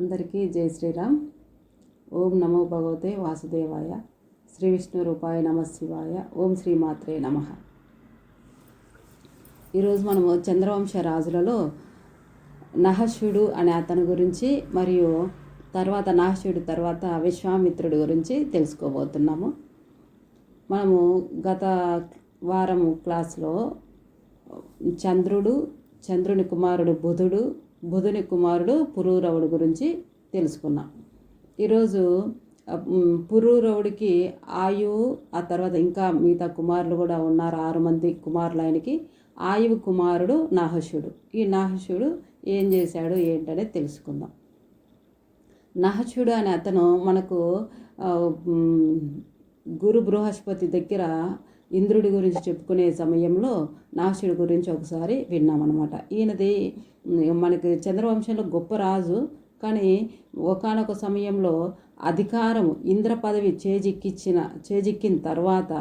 అందరికీ జై శ్రీరామ్. ఓం నమో భగవతే వాసుదేవాయ. శ్రీ విష్ణు రూపాయ నమ శివాయ. ఓం శ్రీ మాత్రే నమ. ఈరోజు మనము చంద్రవంశ రాజులలో నహశుడు అనే అతని గురించి మరియు తర్వాత నహశుడు తర్వాత విశ్వామిత్రుడి గురించి తెలుసుకోబోతున్నాము. మనము గత వారం క్లాస్లో చంద్రుడు చంద్రుని కుమారుడు బుధుడు బుధుని కుమారుడు పురూరవుడు గురించి తెలుసుకున్నాం. ఈరోజు పురూరవుడికి ఆయు ఆ తర్వాత ఇంకా మిగతా కుమారులు కూడా ఉన్నారు. ఆరు మంది కుమారులు ఆయనకి. ఆయువు కుమారుడు నహశుడు. ఈ నాహశుడు ఏం చేశాడు ఏంటనేది తెలుసుకుందాం. నహచుడు అనే అతను మనకు గురు బృహస్పతి దగ్గర ఇంద్రుడి గురించి చెప్పుకునే సమయంలో నాశుడి గురించి ఒకసారి విన్నామన్నమాట. ఈయనది మనకి చంద్రవంశంలో గొప్ప రాజు కానీ ఒకానొక సమయంలో అధికారం ఇంద్ర పదవి చేజిక్కిచ్చిన చేజిక్కిన తర్వాత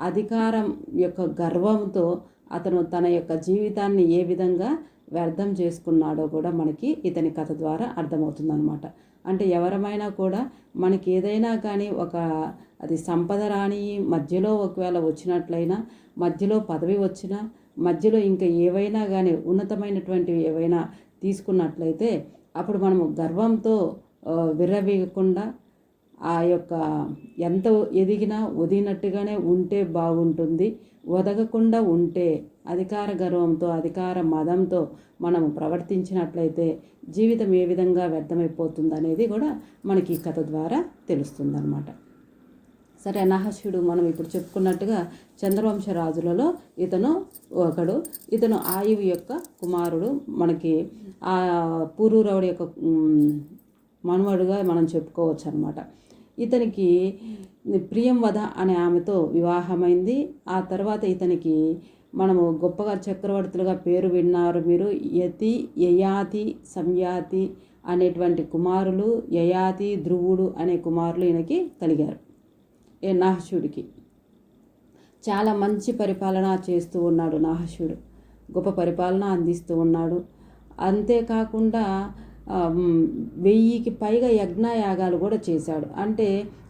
అధికారం యొక్క గర్వంతో అతను తన యొక్క జీవితాన్ని ఏ విధంగా వ్యర్థం చేసుకున్నాడో కూడా మనకి ఇతని కథ ద్వారా అర్థమవుతుందన్నమాట. అంటే ఎవరమైనా కూడా మనకి ఏదైనా కానీ ఒక అది సంపద రాని మధ్యలో ఒకవేళ వచ్చినట్లయినా మధ్యలో పదవి వచ్చినా మధ్యలో ఇంకా ఏవైనా కానీ ఉన్నతమైనటువంటివి ఏవైనా తీసుకున్నట్లయితే అప్పుడు మనము గర్వంతో విర్రవీయకుండా ఆ యొక్క ఎంత ఎదిగినా ఒదిగినట్టుగానే ఉంటే బాగుంటుంది. ఒదగకుండా ఉంటే అధికార గర్వంతో అధికార మదంతో మనం ప్రవర్తించినట్లయితే జీవితం ఏ విధంగా వ్యర్థమైపోతుంది అనేది కూడా మనకి ఈ కథ ద్వారా తెలుస్తుందన్నమాట. సరే నహస్యుడు మనం ఇప్పుడు చెప్పుకున్నట్టుగా చంద్రవంశ రాజులలో ఇతను ఒకడు. ఇతను ఆయువు యొక్క కుమారుడు. మనకి ఆ పూరూరవుడి యొక్క మనవడుగా మనం చెప్పుకోవచ్చు అనమాట ఇతనికి ప్రియంవద అనే ఆమెతో వివాహమైంది. ఆ తర్వాత ఇతనికి మనము గొప్పగా చక్రవర్తులుగా పేరు విన్నారు మీరు. యతి యయాతి సంయాతి అనేటువంటి కుమారులు యయాతి ధ్రువుడు అనే కుమారులు ఈయనకి కలిగారు. నాహశుడికి చాలా మంచి పరిపాలన చేస్తూ ఉన్నాడు నాహశుడు గొప్ప పరిపాలన అందిస్తూ ఉన్నాడు. అంతేకాకుండా వెయ్యికి పైగా యజ్ఞయాగాలు కూడా చేశాడు. అంటే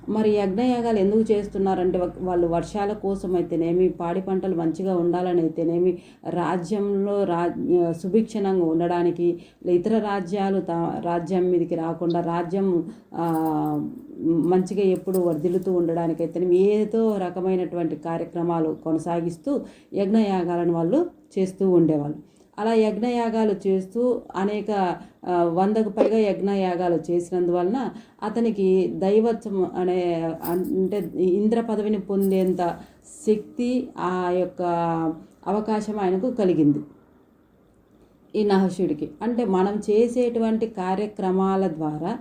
మరి యజ్ఞయాగాలు ఎందుకు చేస్తున్నారంటే వాళ్ళు వర్షాల కోసం అయితేనేమి పాడి పంటలు మంచిగా ఉండాలని అయితేనేమి రాజ్యంలో రా సుభిక్షణంగా ఉండడానికి ఇతర రాజ్యాలు తా రాజ్యం మీదకి రాకుండా రాజ్యం మంచిగా ఎప్పుడు వర్ధిల్లుతూ ఉండడానికి అయితేనేమి ఏదో రకమైనటువంటి కార్యక్రమాలు కొనసాగిస్తూ యజ్ఞయాగాలను వాళ్ళు చేస్తూ ఉండేవాళ్ళు. అలా యజ్ఞయాగాలు చేస్తూ అనేక వందకు పైగా యజ్ఞయాగాలు చేసినందువలన అతనికి దైవత్వం అనే అంటే ఇంద్ర పదవిని పొందేంత శక్తి ఆ యొక్క అవకాశం ఆయనకు కలిగింది. ఈ నహశుడికి అంటే మనం చేసేటువంటి కార్యక్రమాల ద్వారా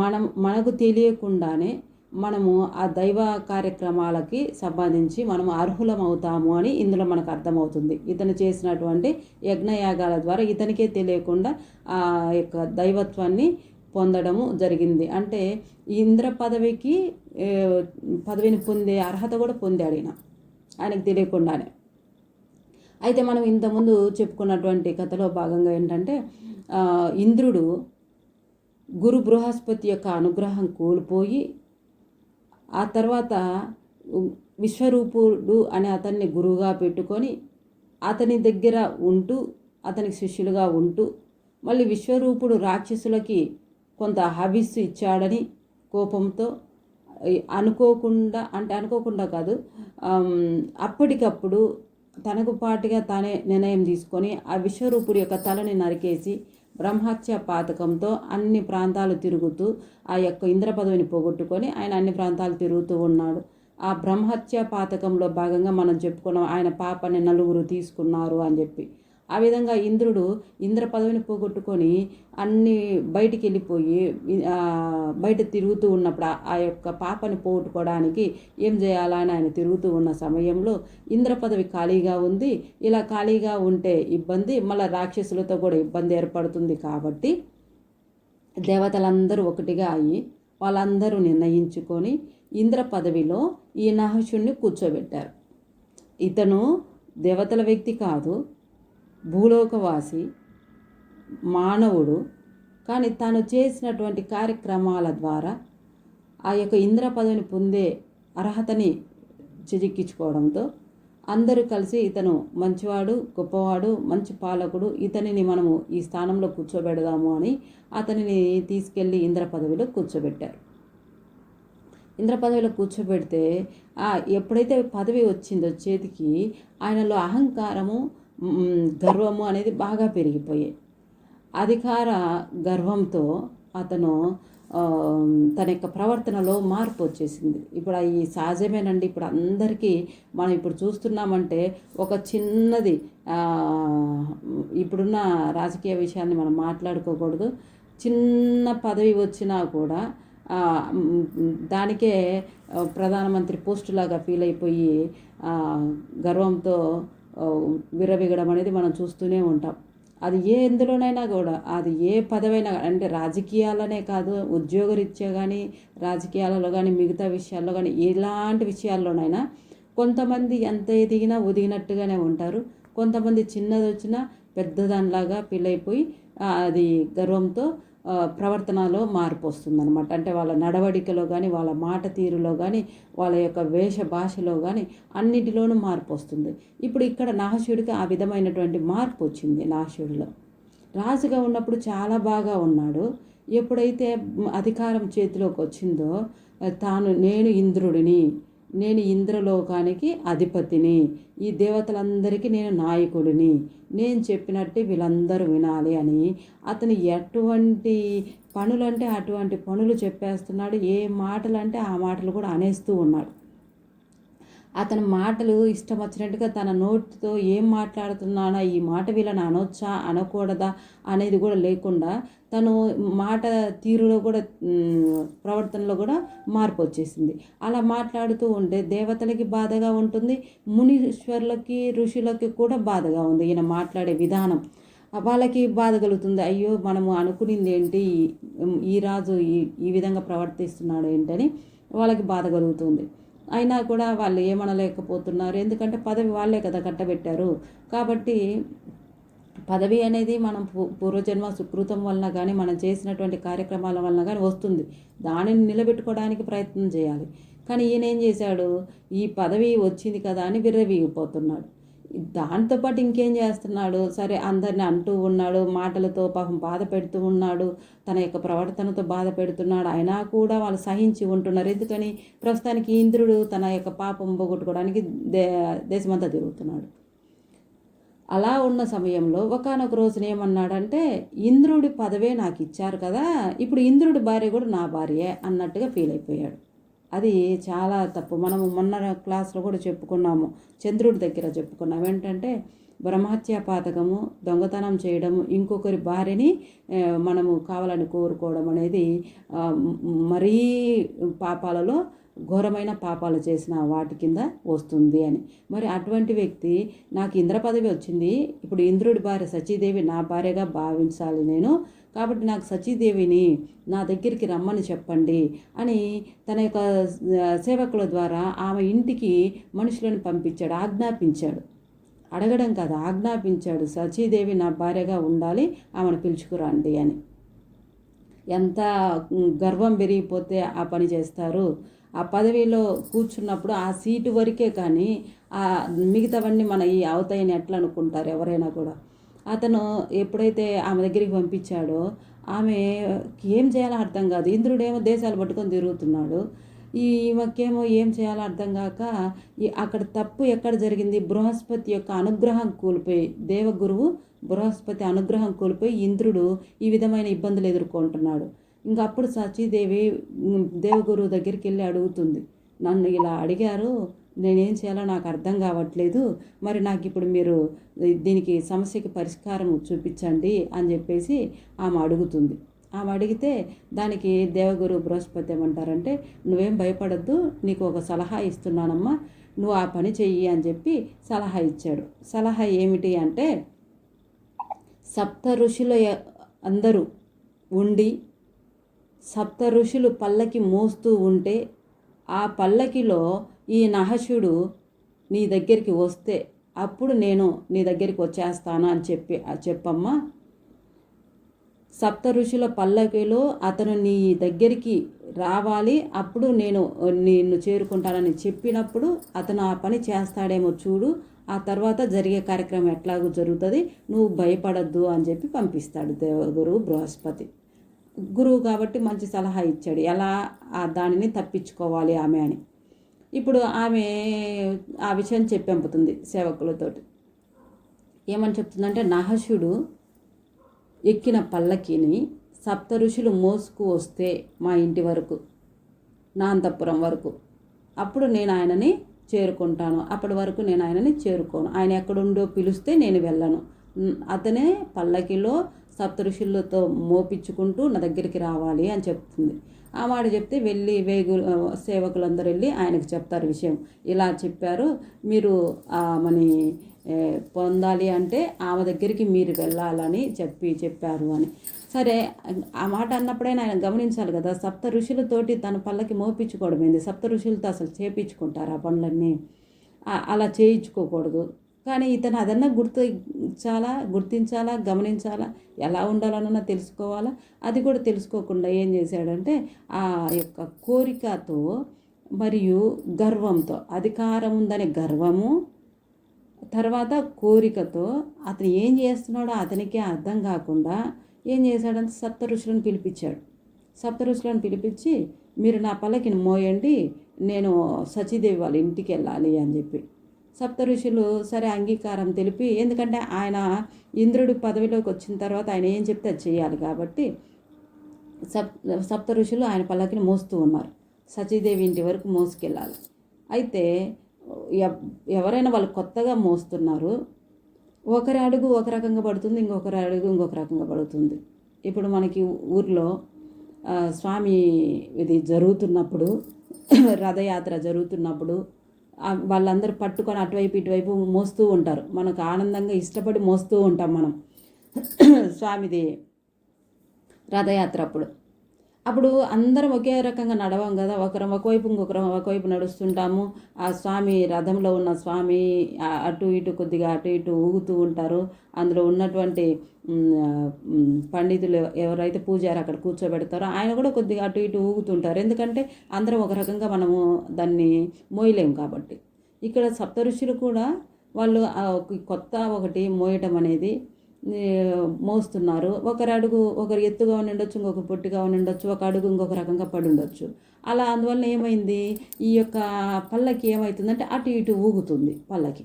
మనం మనకు తెలియకుండానే మనము ఆ దైవ కార్యక్రమాలకి సంబంధించి మనం అర్హులం అవుతాము అని ఇందులో మనకు అర్థమవుతుంది. ఇతను చేసినటువంటి యజ్ఞయాగాల ద్వారా ఇతనికే తెలియకుండా ఆ యొక్క దైవత్వాన్ని పొందడము జరిగింది. అంటే ఇంద్ర పదవికి పదవిని పొందే అర్హత కూడా పొందాడు ఈయన. ఆయనకు తెలియకుండానే. అయితే మనం ఇంతకుముందు చెప్పుకున్నటువంటి కథలో భాగంగా ఏంటంటే ఇంద్రుడు గురు బృహస్పతి యొక్క అనుగ్రహం కోల్పోయి ఆ తర్వాత విశ్వరూపుడు అనే అతన్ని గురువుగా పెట్టుకొని అతని దగ్గర ఉంటూ అతనికి శిష్యులుగా ఉంటూ మళ్ళీ విశ్వరూపుడు రాక్షసులకి కొంత హవిస్సు ఇచ్చాడని కోపంతో అనుకోకుండా అంటే అనుకోకుండా కాదు అప్పటికప్పుడు తనకు పాటుగా తానే నిర్ణయం తీసుకొని ఆ విశ్వరూపుడి యొక్క తలని నరికేసి బ్రహ్మహత్య పాతకంతో అన్ని ప్రాంతాలు తిరుగుతూ ఆ యొక్క ఇంద్ర పదవిని పోగొట్టుకొని ఆయన అన్ని ప్రాంతాలు తిరుగుతూ ఉన్నాడు. ఆ బ్రహ్మహత్య పాతకంలో భాగంగా మనం చెప్పుకున్నాం ఆయన పాపని నలుగురు తీసుకున్నారు అని చెప్పి. ఆ విధంగా ఇంద్రుడు ఇంద్ర పదవిని పోగొట్టుకొని అన్ని బయటికి వెళ్ళిపోయి బయట తిరుగుతూ ఉన్నప్పుడు ఆ- యొక్క పాపని పోగొట్టుకోవడానికి ఏం చేయాలా అని ఆయన తిరుగుతూ ఉన్న సమయంలో ఇంద్ర పదవి ఖాళీగా ఉంది. ఇలా ఖాళీగా ఉంటే ఇబ్బంది మళ్ళీ రాక్షసులతో కూడా ఇబ్బంది ఏర్పడుతుంది కాబట్టి దేవతలందరూ ఒకటిగా అయ్యి వాళ్ళందరూ నిర్ణయించుకొని ఇంద్ర పదవిలో ఈ నహశుణ్ణి కూర్చోబెట్టారు. ఇతను దేవతల వ్యక్తి కాదు భూలోకవాసి మానవుడు కానీ తాను చేసినటువంటి కార్యక్రమాల ద్వారా ఆ యొక్క ఇంద్ర పదవిని పొందే అర్హతని చిజిక్కించుకోవడంతో అందరూ కలిసి ఇతను మంచివాడు గొప్పవాడు మంచి పాలకుడు ఇతనిని మనము ఈ స్థానంలో కూర్చోబెడదాము అని అతనిని తీసుకెళ్ళి ఇంద్ర పదవిలో కూర్చోబెట్టారు. ఇంద్ర పదవిలో కూర్చోబెడితే ఎప్పుడైతే పదవి వచ్చిందో చేతికి ఆయనలో అహంకారము గర్వము అనేది బాగా పెరిగిపోయాయి. అధికార గర్వంతో అతను తన యొక్క ప్రవర్తనలో మార్పు వచ్చేసింది. ఇప్పుడు ఈ సహజమేనండి. ఇప్పుడు అందరికీ మనం ఇప్పుడు చూస్తున్నామంటే ఒక చిన్నది ఇప్పుడున్న రాజకీయ విషయాన్ని మనం మాట్లాడుకోకూడదు. చిన్న పదవి వచ్చినా కూడా దానికే ప్రధానమంత్రి పోస్టులాగా ఫీల్ అయిపోయి గర్వంతో విరవిగడం అనేది మనం చూస్తూనే ఉంటాం. అది ఏ ఎందులోనైనా కూడా అది ఏ పదవైనా అంటే రాజకీయాలనే కాదు ఉద్యోగరీత్యా కానీ రాజకీయాలలో కానీ మిగతా విషయాల్లో కానీ ఎలాంటి విషయాల్లోనైనా కొంతమంది ఎంత ఎదిగినా ఒదిగినట్టుగానే ఉంటారు. కొంతమంది చిన్నది వచ్చినా పెద్దదానిలాగా ఫీల్ అయిపోయి అది గర్వంతో ప్రవర్తనలో మార్పు వస్తుందన్నమాట. అంటే వాళ్ళ నడవడికలో కానీ వాళ్ళ మాట తీరులో కానీ వాళ్ళ యొక్క వేష భాషలో కానీ అన్నిటిలోనూ మార్పు వస్తుంది. ఇప్పుడు ఇక్కడ నాహశివుడికి ఆ విధమైనటువంటి మార్పు వచ్చింది నాహశివుడిలో. రాజుగా ఉన్నప్పుడు చాలా బాగా ఉన్నాడు. ఎప్పుడైతే అధికారం చేతిలోకి వచ్చిందో తాను నేను ఇంద్రుడిని నేను ఇంద్రలోకానికి అధిపతిని. ఈ దేవతలందరికీ నేను నాయకుడిని. నేను చెప్పినట్టు వీళ్ళందరూ వినాలి అని. అతను ఎటువంటి పనులంటే అటువంటి పనులు చెప్పేస్తున్నాడు. ఏ మాటలు అంటే ఆ మాటలు కూడా అనేస్తూ ఉన్నాడు. అతని మాటలు ఇష్టం వచ్చినట్టుగా తన నోటితో ఏం మాట్లాడుతున్నానా ఈ మాట వీళ్ళని అనొచ్చా అనకూడదా అనేది కూడా లేకుండా తను మాట తీరులో కూడా ప్రవర్తనలో కూడా మార్పు వచ్చేసింది. అలా మాట్లాడుతూ ఉంటే దేవతలకి బాధగా ఉంటుంది మునీశ్వరులకి ఋషులకి కూడా బాధగా ఉంది ఈయన మాట్లాడే విధానం. వాళ్ళకి బాధ కలుగుతుంది. అయ్యో మనము అనుకునింది ఏంటి? ఈ- ఈ రాజు ఈ ఈ విధంగా ప్రవర్తిస్తున్నాడు ఏంటని వాళ్ళకి బాధ కలుగుతుంది. అయినా కూడా వాళ్ళు ఏమనలేకపోతున్నారు. ఎందుకంటే పదవి వాళ్ళే కదా కట్టబెట్టారు. కాబట్టి పదవి అనేది మనం పూ- పూర్వజన్మ సుకృతం వలన కానీ మనం చేసినటువంటి కార్యక్రమాల వలన కానీ వస్తుంది. దానిని నిలబెట్టుకోవడానికి ప్రయత్నం చేయాలి. కానీ ఈయన ఏం చేశాడు? ఈ పదవి వచ్చింది కదా అని విర్రవీగిపోతున్నాడు. దాంతోపాటు ఇంకేం చేస్తున్నాడు? సరే అందరిని అంటూ ఉన్నాడు మాటలతో పాపం బాధ పెడుతూ ఉన్నాడు తన యొక్క ప్రవర్తనతో బాధ పెడుతున్నాడు అయినా కూడా వాళ్ళు సహించి ఉంటున్నారు. ఎందుకని? ప్రస్తుతానికి ఇంద్రుడు తన యొక్క పాపం పోగొట్టుకోవడానికి దే దేశమంతా తిరుగుతున్నాడు. అలా ఉన్న సమయంలో ఒకనొక రోజున ఏమన్నాడంటే ఇంద్రుడి పదవే నాకు ఇచ్చారు కదా ఇప్పుడు ఇంద్రుడి భార్య కూడా నా భార్యే అన్నట్టుగా ఫీల్ అయిపోయాడు. అది చాలా తప్పు. మనము మొన్న క్లాస్లో కూడా చెప్పుకున్నాము చంద్రుడి దగ్గర చెప్పుకున్నాం ఏంటంటే బ్రహ్మహత్య పాతకము దొంగతనం చేయడము ఇంకొకరి భార్యని మనము కావాలని కోరుకోవడం అనేది మరీ పాపాలలో ఘోరమైన పాపాలు చేసిన వాటి కింద వస్తుంది అని. మరి అటువంటి వ్యక్తి నాకు ఇంద్ర పదవి వచ్చింది ఇప్పుడు ఇంద్రుడి భార్య సచీదేవి నా భార్యగా భావించాలి నేను కాబట్టి నాకు సచీదేవిని నా దగ్గరికి రమ్మని చెప్పండి అని తన యొక్క సేవకుల ద్వారా ఆమె ఇంటికి మనుషులను పంపించాడు ఆజ్ఞాపించాడు. అడగడం కాదు ఆజ్ఞాపించాడు సచీదేవి నా భార్యగా ఉండాలి ఆమెను పిలుచుకురండి అని. ఎంత గర్వం పెరిగిపోతే ఆ పని చేస్తారు? ఆ పదవిలో కూర్చున్నప్పుడు ఆ సీటు వరకే కానీ ఆ మిగతావన్నీ మన ఈ అవుతాయని ఎట్లా అనుకుంటారు ఎవరైనా కూడా? అతను ఎప్పుడైతే ఆమె దగ్గరికి పంపించాడో ఆమె ఏం చేయాలో అర్థం కాదు. ఇంద్రుడేమో దేశాలు పట్టుకొని తిరుగుతున్నాడు. ఈ ఈమెకేమో ఏం చేయాలో అర్థం కాక ఈ అక్కడ తప్పు ఎక్కడ జరిగింది? బృహస్పతి యొక్క అనుగ్రహం కోల్పోయి దేవగురువు బృహస్పతి అనుగ్రహం కోల్పోయి ఇంద్రుడు ఈ విధమైన ఇబ్బందులు ఎదుర్కొంటున్నాడు. ఇంకా అప్పుడు సచీదేవి దేవగురు దేవగురువు దగ్గరికి వెళ్ళి అడుగుతుంది. నన్ను ఇలా అడిగారు నేనేం చేయాలో నాకు అర్థం కావట్లేదు మరి నాకు ఇప్పుడు మీరు దీనికి సమస్యకి పరిష్కారం చూపించండి అని చెప్పేసి ఆమె అడుగుతుంది. ఆమె అడిగితే దానికి దేవగురు బృహస్పతి ఏమంటారంటే నువ్వేం భయపడద్దు నీకు ఒక సలహా ఇస్తున్నానమ్మా నువ్వు ఆ పని చెయ్యి అని చెప్పి సలహా ఇచ్చాడు. సలహా ఏమిటి అంటే సప్త ఋషుల అందరూ ఉండి సప్త ఋషులు పల్లకి మోస్తూ ఉంటే ఆ పల్లకిలో ఈ నహశుడు నీ దగ్గరికి వస్తే అప్పుడు నేను నీ దగ్గరికి వచ్చేస్తాను అని చెప్పి చెప్పమ్మా. సప్త ఋషుల పల్లకిలో అతను నీ దగ్గరికి రావాలి అప్పుడు నేను నిన్ను చేరుకుంటానని చెప్పినప్పుడు అతను ఆ పని చేస్తాడేమో చూడు ఆ తర్వాత జరిగే కార్యక్రమం ఎట్లాగో జరుగుతుంది నువ్వు భయపడద్దు అని చెప్పి పంపిస్తాడు దేవగురు బృహస్పతి. గురువు కాబట్టి మంచి సలహా ఇచ్చాడు. ఎలా ఆ దానిని తప్పించుకోవాలి ఆమె అని. ఇప్పుడు ఆమె ఆ విషయం చెప్పంపుతుంది సేవకులతోటి. ఏమని చెప్తుందంటే నహశుడు ఎక్కిన పల్లకిని సప్త ఋషులు మోసుకు వస్తే మా ఇంటి వరకు నాంతపురం వరకు. అప్పుడు నేను ఆయనని చేరుకుంటాను. అప్పటి వరకు నేను ఆయనని చేరుకోను. ఆయన ఎక్కడుండో పిలిస్తే నేను వెళ్ళను. అతనే పల్లకిలో సప్త ఋషులతో మోపించుకుంటూ నా దగ్గరికి రావాలి అని చెప్తుంది. ఆ మాట చెప్తే వెళ్ళి వేగు సేవకులందరూ వెళ్ళి ఆయనకు చెప్తారు విషయం. ఇలా చెప్పారు. మీరు మని పొందాలి అంటే ఆమె దగ్గరికి మీరు వెళ్ళాలని చెప్పి చెప్పారు అని. సరే ఆ మాట అన్నప్పుడైనా ఆయన గమనించాలి కదా. సప్త ఋషులతోటి తన పళ్ళకి మోపించుకోవడం ఏంది? సప్త ఋషులతో అసలు చేపించుకుంటారు ఆ పనులన్నీ? అలా చేయించుకోకూడదు. కానీ ఇతను అదన్నా గుర్తించాలా గుర్తించాలా గమనించాలా ఎలా ఉండాలన్నా తెలుసుకోవాలా? అది కూడా తెలుసుకోకుండా ఏం చేశాడంటే ఆ యొక్క కోరికతో మరియు గర్వంతో అధికారం ఉందనే గర్వము తర్వాత కోరికతో అతను ఏం చేస్తున్నాడో అతనికే అర్థం కాకుండా ఏం చేశాడంటే సప్త ఋషులను పిలిపించాడు. సప్త ఋషులను పిలిపించి మీరు నా పల్లకిని మోయండి నేను సచీదేవి వాళ్ళ ఇంటికి వెళ్ళాలి అని చెప్పి. సప్త ఋషులు సరే అంగీకారం తెలిపి ఎందుకంటే ఆయన ఇంద్రుడి పదవిలోకి వచ్చిన తర్వాత ఆయన ఏం చెప్తే అది చేయాలి కాబట్టి సప్ సప్త ఋషులు ఆయన పల్లకిని మోస్తూ ఉన్నారు. సతీదేవి ఇంటి వరకు మోసుకెళ్ళాలి. అయితే ఎవరైనా వాళ్ళు కొత్తగా మోస్తున్నారు ఒకరి అడుగు ఒక రకంగా పడుతుంది ఇంకొకరి అడుగు ఇంకొక రకంగా పడుతుంది. ఇప్పుడు మనకి ఊర్లో స్వామి ఇది జరుగుతున్నప్పుడు రథయాత్ర జరుగుతున్నప్పుడు వాళ్ళందరూ పట్టుకొని అటువైపు ఇటువైపు మోస్తూ ఉంటారు. మనకు ఆనందంగా ఇష్టపడి మోస్తూ ఉంటాం మనం. స్వామిది రథయాత్ర అప్పుడు. అప్పుడు అందరం ఒకే రకంగా నడవం కదా. ఒకరం ఒకవైపు ఇంకొకరం ఒకవైపు నడుస్తుంటాము. ఆ స్వామి రథంలో ఉన్న స్వామి అటు ఇటు కొద్దిగా అటు ఇటు ఊగుతూ ఉంటారు. అందులో ఉన్నటువంటి పండితులు ఎవరైతే పూజారు అక్కడ కూర్చోబెడతారో ఆయన కూడా కొద్దిగా అటు ఇటు ఊగుతుంటారు. ఎందుకంటే అందరం ఒక రకంగా మనము దాన్ని మోయలేము కాబట్టి. ఇక్కడ సప్త ఋషులు కూడా వాళ్ళు కొత్త ఒకటి మోయటం అనేది మోస్తున్నారు. ఒకరు అడుగు ఒకరు ఎత్తుగా ఉండొచ్చు ఇంకొక పొట్టిగా ఉండి ఉండొచ్చు ఒక అడుగు ఇంకొక రకంగా పడి ఉండొచ్చు. అలా అందువల్ల ఏమైంది? ఈ యొక్క పల్లకి ఏమవుతుందంటే అటు ఇటు ఊగుతుంది పల్లకి.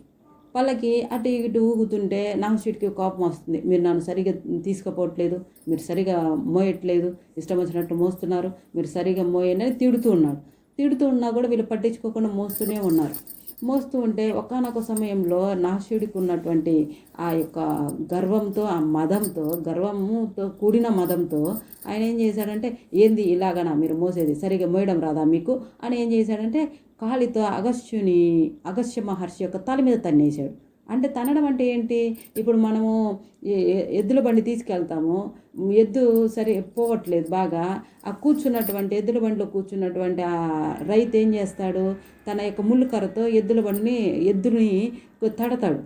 పల్లకి అటు ఇటు ఊగుతుంటే నాహుషుడికి కోపం వస్తుంది. మీరు నన్ను సరిగా తీసుకుపోవట్లేదు మీరు సరిగా మోయట్లేదు ఇష్టం వచ్చినట్టు మోస్తున్నారు మీరు సరిగా మోయని తిడుతూ ఉన్నాడు. తిడుతూ ఉన్నా కూడా వీళ్ళు పట్టించుకోకుండా మోస్తూనే ఉన్నారు. మోస్తూ ఉంటే ఒకానొక సమయంలో నాశుడికి ఉన్నటువంటి ఆ యొక్క గర్వంతో ఆ మదంతో గర్వముతో కూడిన మదంతో ఆయన ఏం చేశాడంటే ఏంది ఇలాగనా? మీరు మోసేది సరిగా మోయడం రాదా మీకు? అని ఏం చేశాడంటే కాలితో అగస్త్యుని అగస్త్య మహర్షి యొక్క తల మీద తన్నేశాడు. అంటే తనడం అంటే ఏంటి? ఇప్పుడు మనము ఎద్దుల బండి తీసుకెళ్తాము. ఎద్దు సరే పోవట్లేదు బాగా. ఆ కూర్చున్నటువంటి ఎద్దుల బండిలో కూర్చున్నటువంటి ఆ రైతు ఏం చేస్తాడు? తన యొక్క ముళ్ళు కర్రతో ఎద్దుల బండిని ఎద్దుని తడతాడు.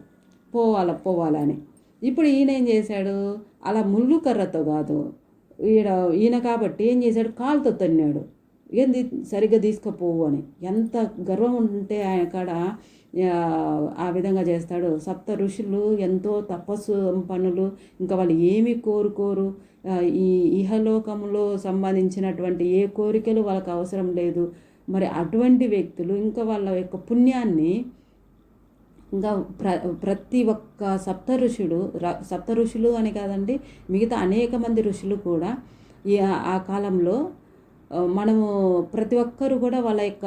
పోవాల పోవాలని ఇప్పుడు ఈయన ఏం చేశాడు? అలా ముళ్ళు కర్రతో కాదు. ఈడ ఈయన కాబట్టి ఏం చేశాడు? కాలుతో తన్నాడు. ఏంది? సరిగ్గా తీసుకుపోవు అని. ఎంత గర్వం ఉంటే ఆయన కాడ ఆ, విధంగా చేస్తాడు. సప్త ఋషులు ఎంతో తపస్సు పనులు ఇంకా వాళ్ళు ఏమి కోరుకోరు. ఈ ఇహలోకంలో సంబంధించినటువంటి ఏ కోరికలు వాళ్ళకి అవసరం లేదు. మరి అటువంటి వ్యక్తులు ఇంకా వాళ్ళ యొక్క పుణ్యాన్ని ఇంకా ప్ర ప్రతి ఒక్క సప్త ఋషుడు ర- సప్త ఋషులు అని కాదండి మిగతా అనేక మంది ఋషులు కూడా ఈ ఆ- కాలంలో మనము ప్రతి ఒక్కరు కూడా వాళ్ళ యొక్క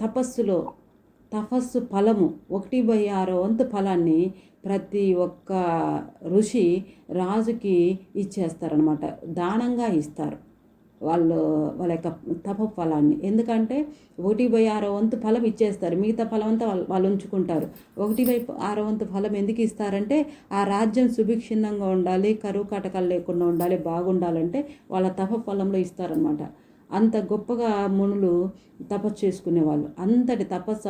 తపస్సులో తపస్సు ఫలము ఒకటి బై ఆరో వంతు ఫలాన్ని ప్రతి ఒక్క ఋషి రాజుకి ఇచ్చేస్తారనమాట దానంగా ఇస్తారు వాళ్ళు వాళ్ళ యొక్క తప ఫలాన్ని. ఎందుకంటే ఒకటి బై ఆరో వంతు ఫలం ఇచ్చేస్తారు. మిగతా ఫలం అంతా వాళ్ళు వాళ్ళు ఉంచుకుంటారు. ఒకటి బై ఆరో వంతు ఫలం ఎందుకు ఇస్తారంటే ఆ రాజ్యం సుభిక్షిన్నంగా ఉండాలి కరువు కటకాలు లేకుండా ఉండాలి బాగుండాలంటే వాళ్ళ తప ఫలంలో ఇస్తారనమాట అంత గొప్పగా మునులు తపస్సు చేసుకునేవాళ్ళు. అంతటి తపస్సు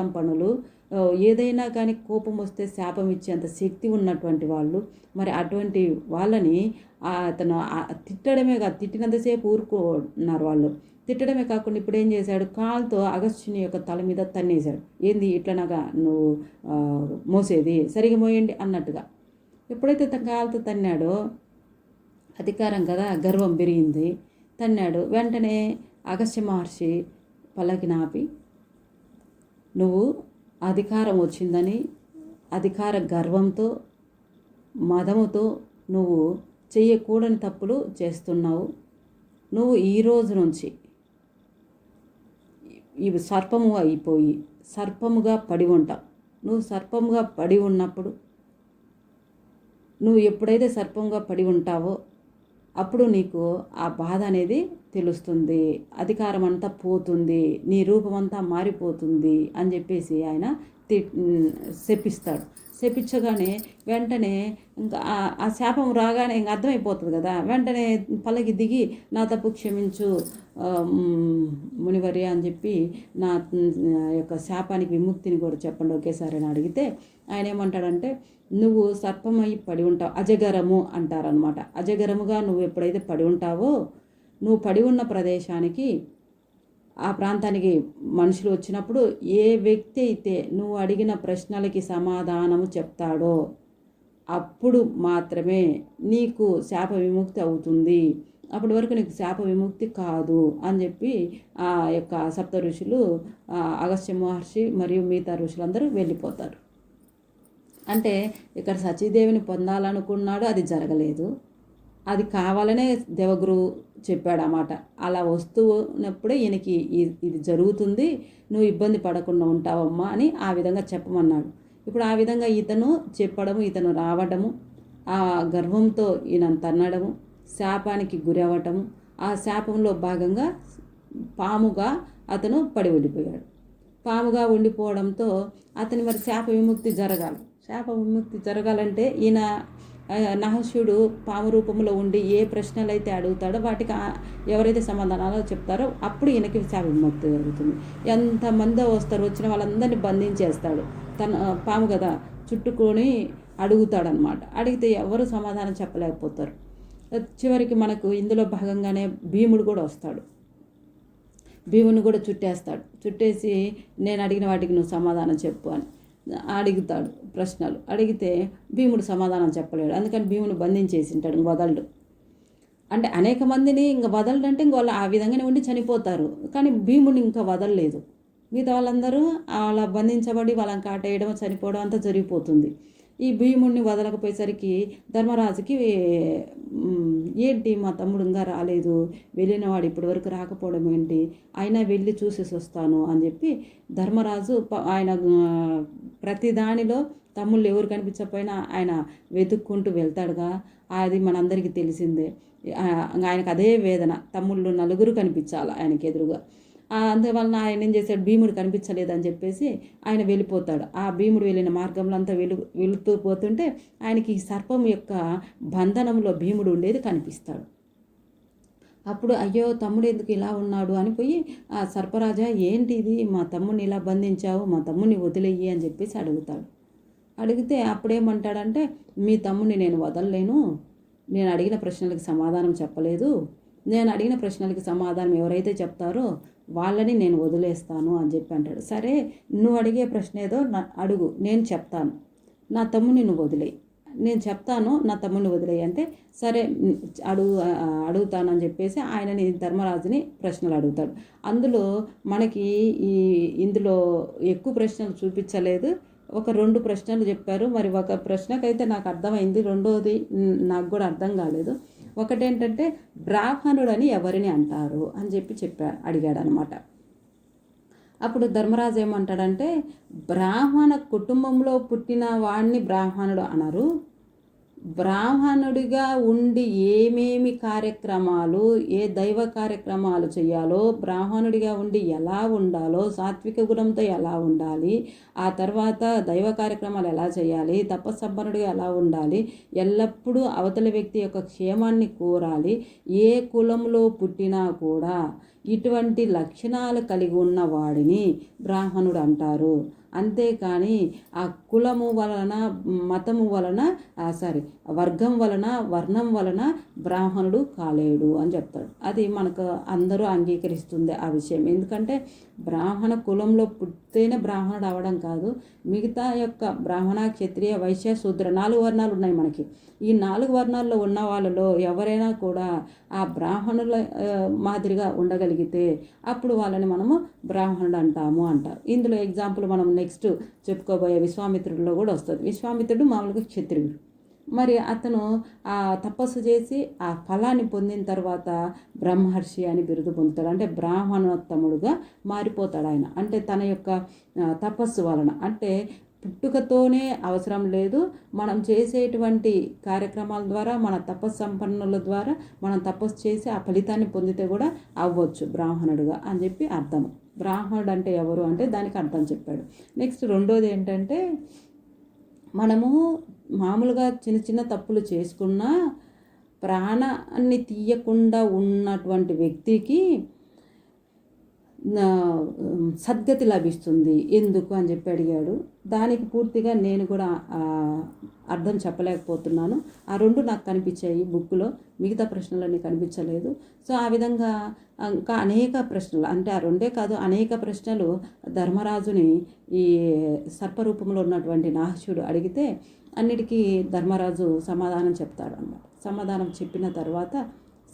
ఏదైనా కానీ కోపం వస్తే శాపం ఇచ్చేంత శక్తి ఉన్నటువంటి వాళ్ళు. మరి అటువంటి వాళ్ళని అతను తిట్టడమే కాదు తిట్టినంతసేపు ఊరుకున్నారు వాళ్ళు. తిట్టడమే కాకుండా ఇప్పుడు ఏం చేశాడు? కాలుతో అగస్త్యుని యొక్క తల మీద తన్నేశాడు. ఏంది ఇట్లనగా నువ్వు మోసేది? సరిగా మోయండి అన్నట్టుగా. ఎప్పుడైతే తన కాలుతో తన్నాడో అధికారం కదా గర్వం పెరిగింది. తన్నాడు. వెంటనే అగస్త్య మహర్షి పల్లకి నాపి నువ్వు అధికారం వచ్చిందని అధికార గర్వంతో మదముతో నువ్వు చేయకూడని తప్పులు చేస్తున్నావు. నువ్వు ఈ రోజు నుంచి ఇవి సర్పము అయిపోయి సర్పముగా పడి ఉంటావు నువ్వు సర్పముగా పడి ఉన్నప్పుడు నువ్వు ఎప్పుడైతే సర్పంగా పడి ఉంటావో అప్పుడు నీకు ఆ బాధ అనేది తెలుస్తుంది అధికారం అంతా పోతుంది నీ రూపం అంతా మారిపోతుంది అని చెప్పేసి ఆయన తి శపిస్తాడు. శపించగానే వెంటనే ఇంకా ఆ- శాపం రాగానే ఇంకా అర్థమైపోతుంది కదా. వెంటనే పలకి దిగి నా తప్పు క్షమించు మునివర్య అని చెప్పి నా యొక్క శాపానికి విముక్తిని కూడా చెప్పండి ఒకేసారి అని అడిగితే ఆయన ఏమంటాడంటే నువ్వు సర్పమై పడి ఉంటావు అజగరము అంటారనమాట అజగరముగా నువ్వు ఎప్పుడైతే పడి ఉంటావో నువ్వు పడి ఉన్న ప్రదేశానికి ఆ ప్రాంతానికి మనుషులు వచ్చినప్పుడు ఏ వ్యక్తి అయితే నువ్వు అడిగిన ప్రశ్నలకి సమాధానము చెప్తాడో అప్పుడు మాత్రమే నీకు శాప విముక్తి అవుతుంది. అప్పటి వరకు నీకు శాప విముక్తి కాదు అని చెప్పి ఆ యొక్క సప్త ఋషులు అగస్త్య మహర్షి మరియు మిగతా ఋషులందరూ వెళ్ళిపోతారు. అంటే ఇక్కడ సతీదేవిని పొందాలనుకున్నాడు అది జరగలేదు. అది కావాలనే దేవగురు చెప్పాడన్నమాట అలా వస్తున్నప్పుడే ఈయనకి ఇది జరుగుతుంది నువ్వు ఇబ్బంది పడకుండా ఉంటావమ్మా అని ఆ విధంగా చెప్పమన్నాడు. ఇప్పుడు ఆ విధంగా ఇతను చెప్పడము ఇతను రావడము ఆ గర్వంతో ఈయన తన్నడము శాపానికి గురి అవ్వటము ఆ శాపంలో భాగంగా పాముగా అతను పడి ఉండిపోయాడు. పాముగా ఉండిపోవడంతో అతని మరి శాప విముక్తి జరగాలి. శాప విముక్తి జరగాలంటే ఈయన నహస్యుడు పాము రూపంలో ఉండి ఏ ప్రశ్నలు అయితే అడుగుతాడో వాటికి ఎవరైతే సమాధానాలు చెప్తారో అప్పుడు ఈయనకి శాప విముక్తి జరుగుతుంది. ఎంతమంది వస్తారు వచ్చిన వాళ్ళందరినీ బంధించేస్తాడు. తన పాము కదా చుట్టుకొని అడుగుతాడనమాట అడిగితే ఎవరు సమాధానం చెప్పలేకపోతారు. చివరికి మనకు ఇందులో భాగంగానే భీముడు కూడా వస్తాడు. భీముని కూడా చుట్టేస్తాడు. చుట్టేసి నేను అడిగిన వాటికి నువ్వు సమాధానం చెప్పు అని. అడుగుతాడు ప్రశ్నలు. అడిగితే భీముడు సమాధానం చెప్పలేడు. అందుకని భీముని బంధించేసి ఉంటాడు వదలడు. అంటే అనేక మందిని ఇంకా వదలడంటే ఇంక వాళ్ళు ఆ విధంగానే ఉండి చనిపోతారు. కానీ భీముని ఇంకా వదలలేదు. మిగతా వాళ్ళందరూ అలా బంధించబడి వాళ్ళని కాటేయడం చనిపోవడం అంతా జరిగిపోతుంది. ఈ భీముడిని వదలకపోయేసరికి ధర్మరాజుకి ఏంటి మా తమ్ముడు ఇంకా రాలేదు వెళ్ళినవాడు ఇప్పటి వరకు రాకపోవడం ఏంటి అయినా వెళ్ళి చూసేసి వస్తాను అని చెప్పి ధర్మరాజు ఆయన ప్రతి దానిలో తమ్ముళ్ళు ఎవరు కనిపించకపోయినా ఆయన వెతుక్కుంటూ వెళ్తాడుగా. అది మనందరికీ తెలిసిందే. ఆయనకు అదే వేదన. తమ్ముళ్ళు నలుగురు కనిపించాలి ఆయనకి ఎదురుగా. అందువలన ఆయన ఏం చేశాడు? భీముడు కనిపించలేదు అని చెప్పేసి ఆయన వెళ్ళిపోతాడు. ఆ భీముడు వెళ్ళిన మార్గంలో అంతా వెలు వెళుతూ పోతుంటే ఆయనకి ఈ సర్పం యొక్క బంధనంలో భీముడు ఉండేది కనిపిస్తాడు. అప్పుడు అయ్యో తమ్ముడు ఎందుకు ఇలా ఉన్నాడు అని పోయి ఆ సర్పరాజా ఏంటి ఇది? మా తమ్ముడిని ఇలా బంధించావు మా తమ్ముడిని వదిలేయి అని చెప్పేసి అడుగుతాడు. అడిగితే అప్పుడేమంటాడంటే మీ తమ్ముడిని నేను వదలలేను. నేను అడిగిన ప్రశ్నలకు సమాధానం చెప్పలేదు. నేను అడిగిన ప్రశ్నలకి సమాధానం ఎవరైతే చెప్తారో వాళ్ళని నేను వదిలేస్తాను అని చెప్పి అంటాడు. సరే నువ్వు అడిగే ప్రశ్న ఏదో నా అడుగు నేను చెప్తాను. నా తమ్ముని నువ్వు వదిలేయి. నేను చెప్తాను నా తమ్ముడిని వదిలేయి అంటే సరే అడుగు అడుగుతానని చెప్పేసి ఆయనని ధర్మరాజుని ప్రశ్నలు అడుగుతాడు. అందులో మనకి ఈ ఇందులో ఎక్కువ ప్రశ్నలు చూపించలేదు. ఒక రెండు ప్రశ్నలు చెప్పారు. మరి ఒక ప్రశ్నకైతే నాకు అర్థమైంది. రెండోది నాకు కూడా అర్థం కాలేదు. ఒకటేంటంటే బ్రాహ్మణుడు అని ఎవరిని అంటారు అని చెప్పి చెప్పా అడిగాడు అనమాట అప్పుడు ధర్మరాజు ఏమంటాడంటే బ్రాహ్మణ కుటుంబంలో పుట్టిన వాడిని బ్రాహ్మణుడు అనరు బ్రాహ్మణుడిగా ఉండి ఏమేమి కార్యక్రమాలు ఏ దైవ కార్యక్రమాలు చేయాలో బ్రాహ్మణుడిగా ఉండి ఎలా ఉండాలో సాత్విక గుణంతో ఎలా ఉండాలి ఆ తర్వాత దైవ కార్యక్రమాలు ఎలా చేయాలి తపస్సంపన్నుడిగా ఎలా ఉండాలి ఎల్లప్పుడూ అవతల వ్యక్తి యొక్క క్షేమాన్ని కోరాలి ఏ కులంలో పుట్టినా కూడా ఇటువంటి లక్షణాలు కలిగి ఉన్న వాడిని బ్రాహ్మణుడు అంటారు. అంతేకాని ఆ కులము వలన మతము వలన సారీ వర్గం వలన వర్ణం వలన బ్రాహ్మణుడు కాలేడు అని చెప్తాడు. అది మనకు అందరూ అంగీకరిస్తుంది ఆ విషయం. ఎందుకంటే బ్రాహ్మణ కులంలో పుట్టి పుట్టితేనే బ్రాహ్మణుడు అవడం కాదు. మిగతా యొక్క బ్రాహ్మణ క్షత్రియ వైశ్య శూద్ర నాలుగు వర్ణాలు ఉన్నాయి మనకి. ఈ నాలుగు వర్ణాల్లో ఉన్న వాళ్ళలో ఎవరైనా కూడా ఆ బ్రాహ్మణుల మాదిరిగా ఉండగలిగితే అప్పుడు వాళ్ళని మనము బ్రాహ్మణుడు అంటాము అంటారు. ఇందులో ఎగ్జాంపుల్ మనం నెక్స్ట్ చెప్పుకోబోయే విశ్వామిత్రుడిలో కూడా వస్తుంది. విశ్వామిత్రుడు మామూలుగా క్షత్రియుడు. మరి అతను ఆ తపస్సు చేసి ఆ ఫలాన్ని పొందిన తర్వాత బ్రహ్మర్షి అని బిరుదు పొందుతాడు. అంటే బ్రాహ్మణోత్తముడుగా మారిపోతాడు ఆయన. అంటే తన యొక్క తపస్సు వలన. అంటే పుట్టుకతోనే అవసరం లేదు. మనం చేసేటువంటి కార్యక్రమాల ద్వారా మన తపస్సు సంపన్నుల ద్వారా మనం తపస్సు చేసి ఆ ఫలితాన్ని పొందితే కూడా అవ్వచ్చు బ్రాహ్మణుడుగా అని చెప్పి అర్థం. బ్రాహ్మణుడు అంటే ఎవరు అంటే దానికి అర్థం చెప్పాడు. నెక్స్ట్ రెండోది ఏంటంటే మనము మామూలుగా చిన్న చిన్న తప్పులు చేసుకున్నా ప్రాణాన్ని తీయకుండా ఉన్నటువంటి వ్యక్తికి సద్గతి లభిస్తుంది. ఎందుకు అని చెప్పి అడిగాడు. దానికి పూర్తిగా నేను కూడా అర్థం చెప్పలేకపోతున్నాను. ఆ రెండు నాకు కనిపించాయి బుక్లో. మిగతా ప్రశ్నలన్నీ కనిపించలేదు. సో ఆ విధంగా ఇంకా అనేక ప్రశ్నలు అంటే ఆ రెండే కాదు అనేక ప్రశ్నలు ధర్మరాజుని ఈ సర్పరూపంలో ఉన్నటువంటి నాహుషుడు అడిగితే అన్నిటికీ ధర్మరాజు సమాధానం చెప్తాడు అన్నమాట సమాధానం చెప్పిన తర్వాత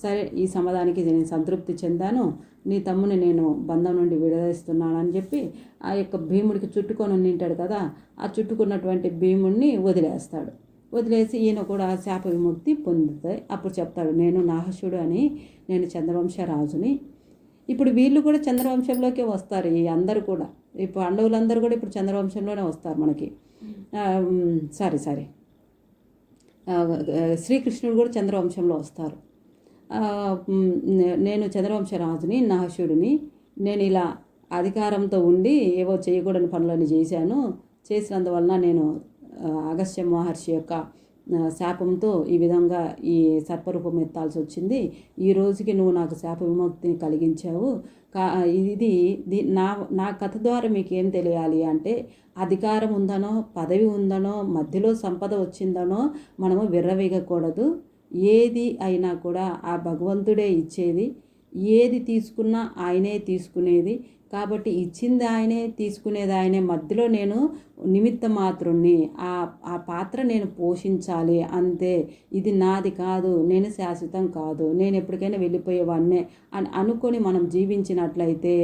సరే ఈ సమాధానికి నేను సంతృప్తి చెందాను. నీ తమ్ముని నేను బంధం నుండి విడదీస్తున్నానని చెప్పి ఆ యొక్క భీముడికి చుట్టుకొని నింటాడు కదా ఆ చుట్టుకున్నటువంటి భీముడిని వదిలేస్తాడు. వదిలేసి ఈయన కూడా శాప విముక్తి పొందుతాయి అప్పుడు చెప్తాడు నేను నాహసుడు అని నేను చంద్రవంశ రాజుని. ఇప్పుడు వీళ్ళు కూడా చంద్రవంశంలోకే వస్తారు ఈ అందరు కూడా. ఈ పాండవులందరూ కూడా ఇప్పుడు చంద్రవంశంలోనే వస్తారు మనకి. Sorry sorry. శ్రీకృష్ణుడు కూడా చంద్రవంశంలో వస్తారు. నేను చంద్రవంశరాజుని నాహశుడిని. నేను ఇలా అధికారంతో ఉండి ఏవో చేయకూడని పనులన్నీ చేశాను. చేసినందువలన నేను అగస్త్య మహర్షి యొక్క శాపంతో ఈ విధంగా ఈ సర్పరూపం ఎత్తాల్సి వచ్చింది. ఈ రోజుకి నువ్వు నాకు శాప విముక్తిని కలిగించావు. కా ఇది నా నా కథ ద్వారా మీకు ఏం తెలియాలి అంటే అధికారం ఉందనో పదవి ఉందనో మధ్యలో సంపద వచ్చిందనో మనము విర్రవీగకూడదు. ఏది అయినా కూడా ఆ భగవంతుడే ఇచ్చేది. ఏది తీసుకున్నా ఆయనే తీసుకునేది. కాబట్టి ఇచ్చింది ఆయనే తీసుకునేది ఆయనే. మధ్యలో నేను నిమిత్త మాత్రుణ్ణి ఆ ఆ పాత్ర నేను పోషించాలి అంతే. ఇది నాది కాదు నేను శాశ్వతం కాదు నేను ఎప్పటికైనా వెళ్ళిపోయేవాడినే అని అనుకొని మనం జీవించినట్లయితే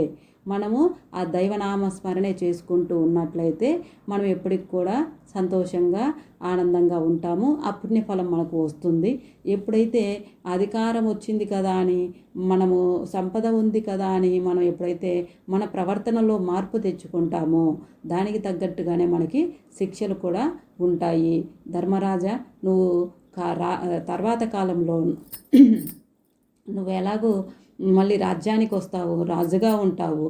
మనము ఆ దైవనామ స్మరణే చేసుకుంటూ ఉన్నట్లయితే మనం ఎప్పటికి కూడా సంతోషంగా ఆనందంగా ఉంటాము. ఆ పుణ్యఫలం మనకు వస్తుంది. ఎప్పుడైతే అధికారం వచ్చింది కదా అని మనము సంపద ఉంది కదా అని మనం ఎప్పుడైతే మన ప్రవర్తనలో మార్పు తెచ్చుకుంటామో దానికి తగ్గట్టుగానే మనకి శిక్షలు కూడా ఉంటాయి. ధర్మరాజా నువ్వు కా తర్వాత కాలంలో నువ్వు ఎలాగో మళ్ళీ రాజ్యానికి వస్తావు రాజుగా ఉంటావు.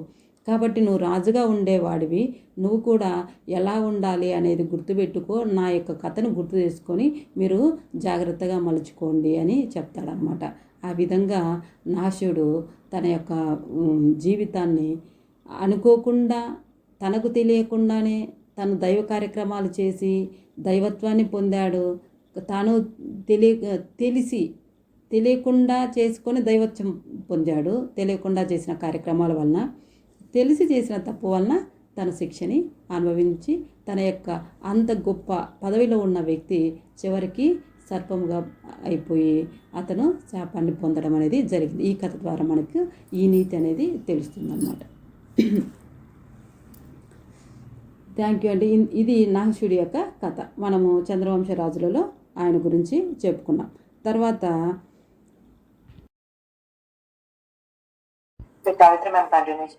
కాబట్టి నువ్వు రాజుగా ఉండేవాడివి. నువ్వు కూడా ఎలా ఉండాలి అనేది గుర్తుపెట్టుకో. నా యొక్క కథను గుర్తు చేసుకొని మీరు జాగ్రత్తగా మలుచుకోండి అని చెప్తాడనమాట ఆ విధంగా నాశుడు తన యొక్క జీవితాన్ని అనుకోకుండా తనకు తెలియకుండానే తను దైవ కార్యక్రమాలు చేసి దైవత్వాన్ని పొందాడు. తాను తెలియ తెలిసి తెలియకుండా చేసుకొని దైవత్వం పొందాడు. తెలియకుండా చేసిన కార్యక్రమాల వలన తెలిసి చేసిన తప్పు వలన తన శిక్షని అనుభవించి తన యొక్క అంత గొప్ప పదవిలో ఉన్న వ్యక్తి చివరికి సర్పంగా అయిపోయి అతను శాపాన్ని పొందడం అనేది జరిగింది. ఈ కథ ద్వారా మనకు ఈ నీతి అనేది తెలుస్తుందన్నమాట. థ్యాంక్ యూ అండి. ఇది నహశుడి యొక్క కథ. మనము చంద్రవంశ రాజులలో ఆయన గురించి చెప్పుకున్నాం. తర్వాత without remembering it.